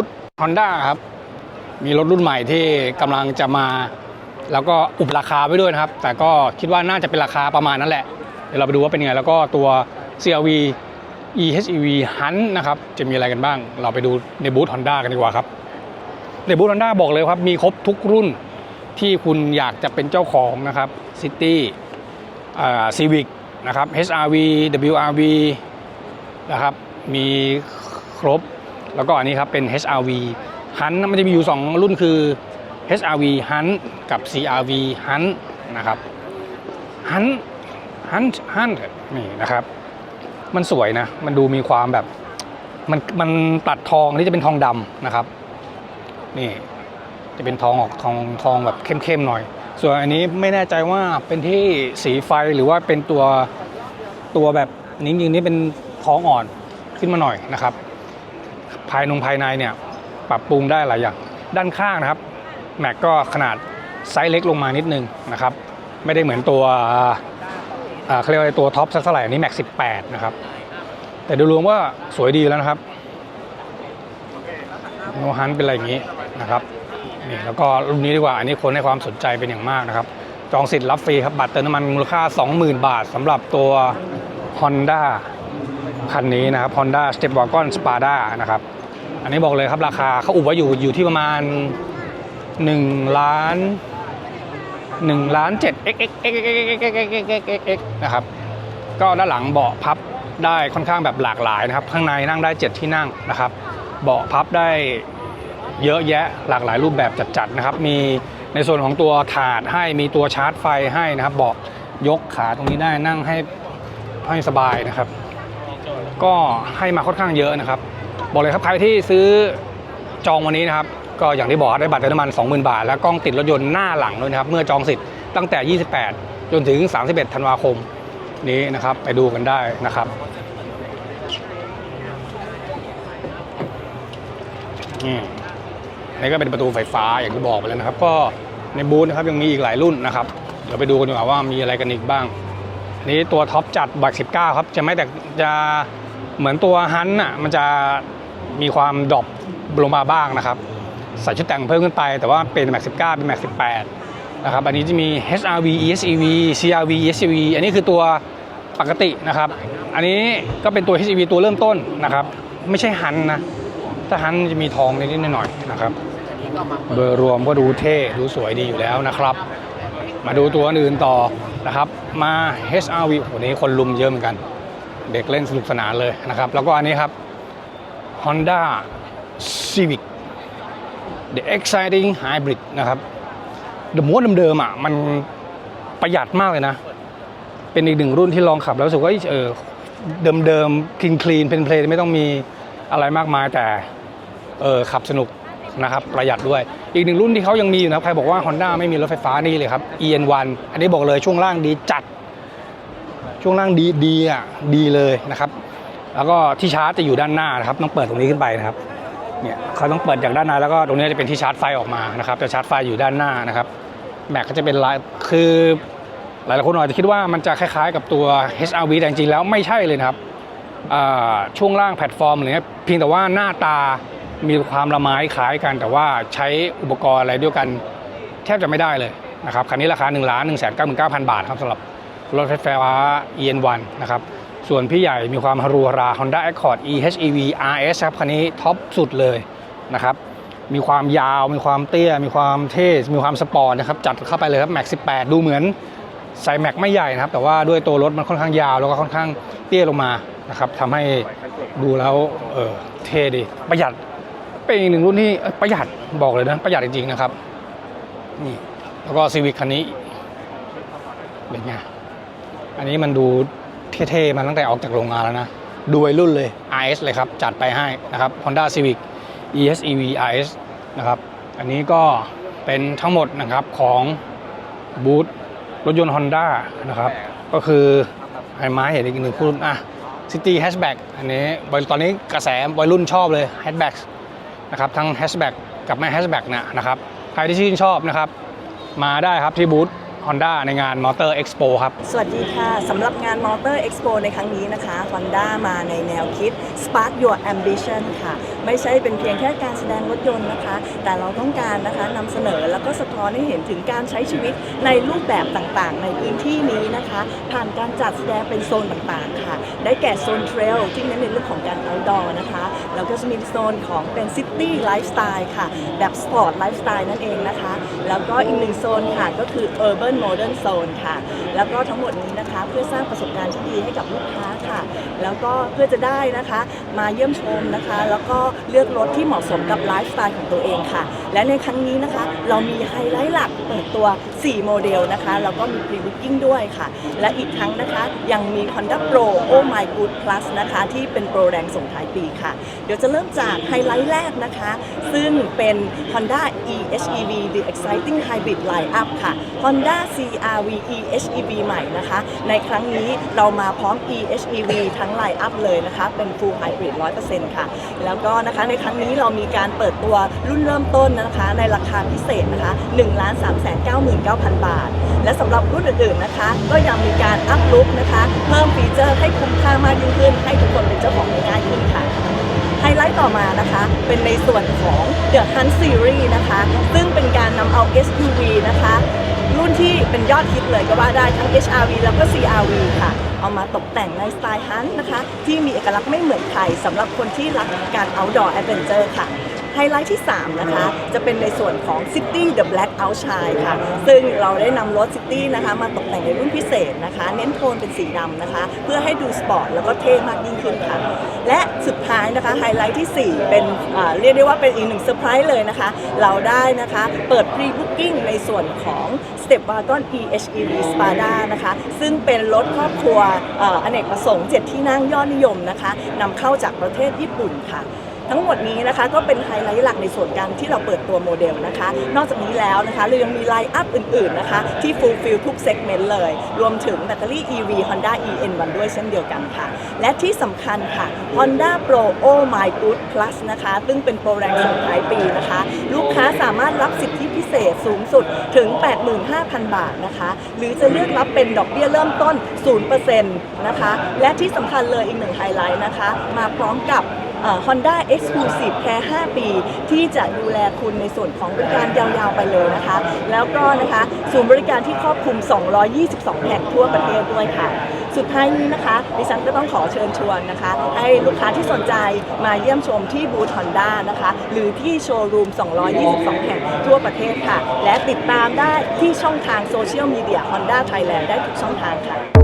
บูธ Honda ครับ มีรถรุ่นใหม่ที่กำลังจะมา แล้วก็อุบราคาไว้ด้วยนะครับ แต่ก็คิดว่าน่าจะเป็นราคาประมาณนั้นแหละ เดี๋ยวเราไปดูว่าเป็นยังไง แล้วก็ตัว CRV EHEV Hunt นะครับ จะมีอะไรกันบ้าง เราไปดูในบูธ Honda กันดีกว่าครับ ในบูธ Honda บอกเลยครับ มีครบทุกรุ่นที่คุณอยากจะเป็นเจ้าของนะครับ City อ่า Civic นะครับ HRV WRV นะครับ มีครบ แล้วก็อันนี้ครับเป็น HRV Hunt มันจะมีอยู่ 2 รุ่นคือ HRV Hunt กับ CRV Hunt นะครับ Hunt Hunt Hunt นี่นะครับ มันสวยนะ มันดูมีความแบบมันมันตัดทองอันนี่จะเป็นทองดำนะครับ นี่จะเป็นทองออกทองทองแบบเข้มๆหน่อย ส่วนอันนี้ไม่แน่ใจว่าเป็นที่สีไฟหรือว่าเป็นตัวตัวแบบนี้จริงๆนี่เป็นทองอ่อนขึ้นมาหน่อยนะครับ ภายนงภายในเนี่ยปรับปรุงได้หลายอย่าง ด้านข้างนะครับแม็กก็ขนาดไซส์เล็กลงมานิดนึงนะครับ ไม่ได้เหมือนตัวเขาเรียกว่าตัวท็อปสักเท่าไหร่อันนี้แม็ก18นะครับ แต่โดยรวมว่าสวยดีแล้วนะครับโนฮันเป็นอะไรอย่างนี้นะครับนี่แล้วก็รุ่นนี้ดีกว่าอันนี้คนให้ความสนใจเป็นอย่างมากนะครับ จองสิทธิ์รับฟรีครับบัตรเติมน้ำมันมูลค่า 20,000 บาทสำหรับตัว Honda คันนี้นะครับ Honda Step Wagon Spada นะครับ อันนี้บอกเลยครับราคาเขาอุบไว้อยู่อยู่ที่ประมาณ1ล้าน1ล้าน7 x x x x x x x x นะครับก็ด้านหลังเบาะพับได้ค่อนข้างแบบหลากหลายนะครับ ข้างในนั่งได้ 7 ที่นั่งนะครับเบาะพับได้เยอะแยะหลากหลายรูปแบบจัดๆนะครับ มีในส่วนของตัวถาดให้มีตัวชาร์จไฟให้นะครับเบาะยกขาตรงนี้ได้นั่งให้ให้สบายนะครับ ก็ให้มาค่อนข้างเยอะนะครับ บอกเลยครับใครที่ซื้อจองวันนี้นะครับก็อย่างที่บอกได้บัตรเติมน้ำมัน 20,000 บาท และกล้องติดรถยนต์หน้าหลังด้วยนะครับ เมื่อจองสิทธิ์ตั้งแต่ 28 จนถึง 31 ธันวาคมนี้นะครับ ไปดูกันได้นะครับอืมนี่ก็เป็นประตูไฟฟ้าอย่างที่บอกไปแล้วนะครับ ก็ในบูธนะครับยังมีอีกหลายรุ่นนะครับเดี๋ยวไปดูกันดีกว่าว่ามีอะไรกันอีกบ้าง นี่ตัวท็อปจัดบัก19 ครับ จะไม่แต่จะเหมือนตัวฮันน่ะมันจะ มีความดรอปลงมาบ้างนะครับ ใส่ชุดแต่งเพิ่มขึ้นไป แต่ว่าเป็นแม็ก19 เป็นแม็ก18 นะครับ อันนี้จะมี HRV ESEV CRV ESEV อันนี้คือตัวปกตินะครับ อันนี้ก็เป็นตัว HEV ตัวเริ่มต้นนะครับ ไม่ใช่ฮันนะ ถ้าฮันจะมีทองนิดๆหน่อยๆนะครับ โดยรวมก็ดูเท่ ดูสวยดีอยู่แล้วนะครับ มาดูตัวอื่นต่อนะครับ มา HRV วันนี้คนลุมเยอะเหมือนกัน เด็กเล่นสนุกสนานเลยนะครับ แล้วก็อันนี้ครับ Honda Civic The Exciting Hybrid นะครับเดอะมดเดิมๆอะมันประหยัดมากเลยนะ เป็นอีกหนึ่งรุ่นที่ลองขับแล้วรู้สึกว่าเออเดิมๆคลีนคลีนเพลนเพลนไม่ต้องมีอะไรมากมายแต่เออขับสนุกนะครับประหยัดด้วย อีกหนึ่งรุ่นที่เขายังมีอยู่นะใครบอกว่า Honda ไม่มีรถไฟฟ้านี่เลยครับ EN1 อันนี้บอกเลยช่วงล่างดีจัด ช่วงล่างดีดีอะดีเลยนะครับ แล้วก็ที่ชาร์จจะอยู่ด้านหน้านะครับ ต้องเปิดตรงนี้ขึ้นไปนะครับเนี่ยเขาต้องเปิดจากด้านในแล้วก็ตรงนี้จะเป็นที่ชาร์จไฟออกมานะครับจะชาร์จไฟอยู่ด้านหน้านะครับแม็กก็จะเป็นลายคือหลายๆคนอาจจะคิดว่ามันจะคล้ายๆ กับตัว HRV แต่จริงๆแล้วไม่ใช่เลยนะครับช่วงล่างแพลตฟอร์มอะไรเงี้ยเพียงแต่ว่าหน้าตามีความละไม้คล้ายกัน แต่ว่าใช้อุปกรณ์อะไรด้วยกันแทบจะไม่ได้เลยนะครับคันนี้ราคา1นึ่งล้านหนึ่งแสนเก้าหมื่นเก้าพันบาทครับสำหรับรถไฟฟ้า EN1 นะครับ ส่วนพี่ใหญ่มีความฮารูฮารา Honda Accord EHEV RS ครับคันนี้ท็อปสุดเลยนะครับ มีความยาว มีความเตี้ย มีความเท่มีความสปอร์ตนะครับ จัดเข้าไปเลยครับแม็ก18 ดูเหมือนใส่แม็กไม่ใหญ่นะครับ แต่ว่าด้วยตัวรถมันค่อนข้างยาว แล้วก็ค่อนข้างเตี้ยลงมานะครับทำให้ดูแล้วเออเท่ดี ประหยัด เป็นอีกหนึ่งรุ่นที่ประหยัดบอกเลยนะ ประหยัดจริงๆนะครับ นี่ แล้วก็ซีวิคคันนี้เป็นไง อันนี้มันดู เท่ๆ มาตั้งแต่ออกจากโรงงานแล้วนะ ดูวัยรุ่นเลย RS เลยครับ จัดไปให้นะครับ Honda Civic ESEV RS นะครับ อันนี้ก็เป็นทั้งหมดนะครับของบูธรถยนต์ Honda นะครับ ก็คือไอ้ไม้เห็นอีกหนึ่งรุ่นอะ City Hatchback อันนี้วัยตอนนี้กระแสวัยรุ่นชอบเลย Hatchback นะครับทั้ง Hatchback กับไม่ Hatchback เนี่ยนะครับ ใครที่ชื่นชอบนะครับ มาได้ครับที่บูธ Honda ในงาน Motor Expo ครับ สวัสดีค่ะ สำหรับงาน Motor Expo ในครั้งนี้นะคะ Honda มาในแนวคิด Spark Your Ambition ค่ะ ไม่ใช่เป็นเพียงแค่การแสดงรถยนต์นะคะ แต่เราต้องการนะคะนำเสนอแล้วก็สะท้อนให้เห็นถึงการใช้ชีวิตในรูปแบบต่างๆ ในพื้นที่นี้นะคะ ผ่านการจัดแสดงเป็นโซนต่างๆ ค่ะ ได้แก่โซนเทรลที่เน้นในเรื่องของการ outdoor นะคะ แล้วก็จะมีโซนของเป็น City Lifestyle ค่ะ แบบสปอร์ตไลฟ์สไตล์นั่นเองนะคะ แล้วก็อีกหนึ่งโซนค่ะก็คือ Urban Modern Zone ค่ะ แล้วก็ทั้งหมดนี้นะคะเพื่อสร้างประสบการณ์ที่ดีให้กับลูกค้าค่ะ แล้วก็เพื่อจะได้นะคะ มาเยี่ยมชมนะคะ แล้วก็เลือกรถที่เหมาะสมกับไลฟ์สไตล์ของตัวเองค่ะ และในครั้งนี้นะคะ เรามีไฮไลท์หลักเปิดตัว 4 โมเดลนะคะแล้วก็มี pre-booking ด้วยค่ะ และอีกทั้งนะคะยังมี Honda Pro Oh My Good Plus นะคะที่เป็นโปรแรงส่งท้ายปีค่ะ เดี๋ยวจะเริ่มจากไฮไลท์แรกนะคะ ซึ่งเป็น Honda eHEV The Exciting Hybrid Lineup ค่ะ Honda CRV eHEV ใหม่นะคะ ในครั้งนี้เรามาพร้อม eHEV ทั้ง Lineup เลยนะคะ เป็น Full Hybrid 100%ค่ะ แล้วก็นะคะในครั้งนี้เรามีการเปิดตัวรุ่นเริ่มต้นนะคะ ในราคาพิเศษนะคะ1 3 9 9 0 0 0 บาท และสำหรับรุ่นอื่นๆนะคะ ก็ยังมีการอัพลุกนะคะ เพิ่มฟีเจอร์ให้คุ้มค่ามากยิ่งขึ้น ให้ทุกคนเป็นเจ้าของง่ายขึ้นค่ะไฮไลท์ต่อมานะคะ เป็นในส่วนของ The Hunt Series นะคะ ซึ่งเป็นการนำเอา SUV ยอดฮิตเลยก็ว่าได้ทั้ง HRV แล้วก็ CRV ค่ะ เอามาตกแต่งในสไตล์ฮันนะคะ ที่มีเอกลักษณ์ไม่เหมือนใครสำหรับคนที่รักการ outdoor adventure ค่ะ ไฮไลท์ที่ 3 นะคะ จะเป็นในส่วนของ City The Black Outshine ค่ะ ซึ่งเราได้นำรถ City นะคะมาตกแต่งในรุ่นพิเศษนะคะ เน้นโทนเป็นสีดำนะคะ เพื่อให้ดูสปอร์ตแล้วก็เท่มากยิ่งขึ้นค่ะ และสุดท้ายนะคะไฮไลท์ที่ 4 เป็นอ่าเรียกได้ว่าเป็นอีกหนึ่งเซอร์ไพรส์เลยนะคะ เราได้นะคะเปิด Pre Booking ในส่วนของ Step Wagon PHEV Spada นะคะ ซึ่งเป็นรถครอบครัวเอ่ออเนกประสงค์ 7 ที่นั่งยอดนิยมนะคะนำเข้าจากประเทศญี่ปุ่นค่ะ ทั้งหมดนี้นะคะก็เป็นไฮไลท์หลักในส่วนการที่เราเปิดตัวโมเดลนะคะ นอกจากนี้แล้วนะคะเรายังมีไลน์อัพอื่นๆนะคะที่ฟูลฟิลทุกเซกเมนต์เลย รวมถึงแบตเตอรี่ EV Honda EN1 ด้วยเช่นเดียวกันค่ะ และที่สำคัญค่ะ Honda Pro Oh My Good Plus นะคะ ซึ่งเป็นโปรแรงส่งท้ายปีนะคะ ลูกค้าสามารถรับสิทธิพิเศษสูงสุดถึง 85,000 บาทนะคะ หรือจะเลือกรับเป็นดอกเบี้ยเริ่มต้น 0%นะคะ และที่สำคัญเลยอีกหนึ่งไฮไลท์นะคะ มาพร้อมกับ Honda Exclusive Care 5ปี ที่จะดูแลคุณในส่วนของบริการยาวๆไปเลยนะคะ แล้วก็นะคะศูนย์บริการที่ครอบคลุม 222 แห่งทั่วประเทศด้วยค่ะ สุดท้ายนี้นะคะดิฉันก็ต้องขอเชิญชวนนะคะ ให้ลูกค้าที่สนใจมาเยี่ยมชมที่บูธ Honda นะคะ หรือที่โชว์รูม 222 แห่งทั่วประเทศค่ะ และติดตามได้ที่ช่องทางโซเชียลมีเดีย Honda Thailand ได้ทุกช่องทางค่ะ